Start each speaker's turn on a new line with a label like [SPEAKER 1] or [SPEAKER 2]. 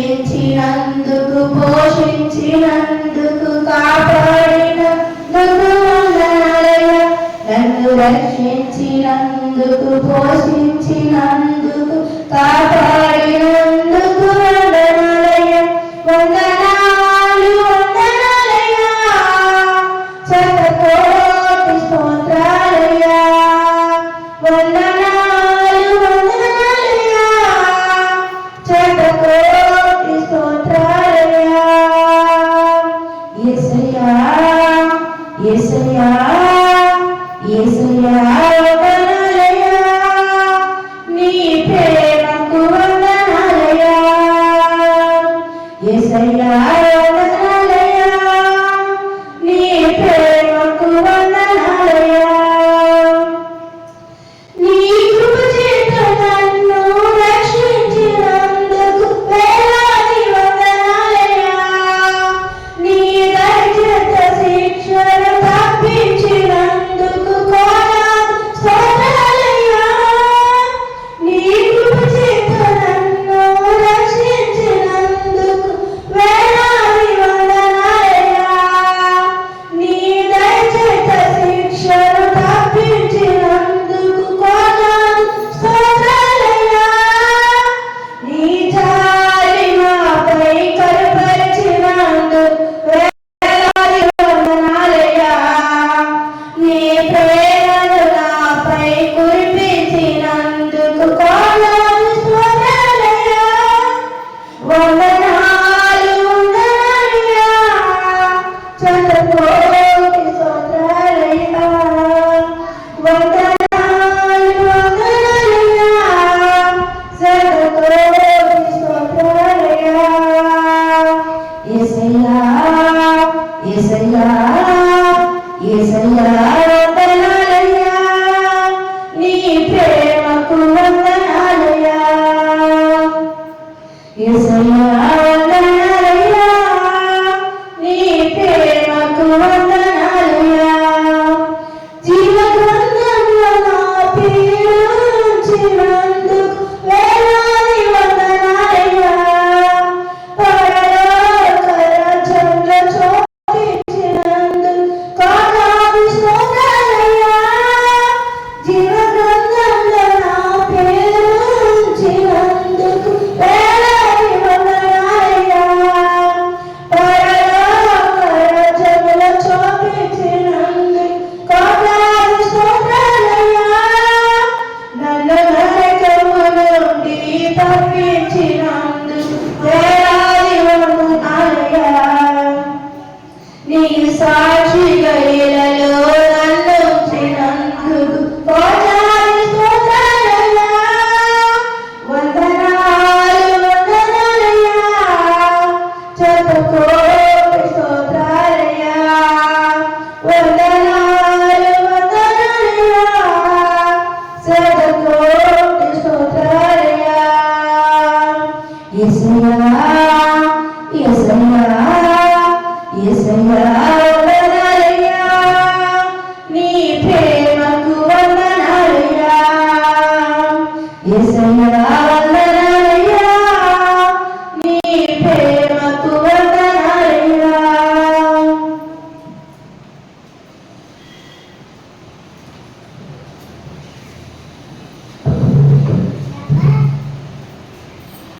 [SPEAKER 1] రక్షించినందుకు పోషించినందుకు కాపాడినందుకు నన్ను రక్షించినందుకు పోషించినందుకు కాపాడినందుకు వందనాలయ వందన Yes, we.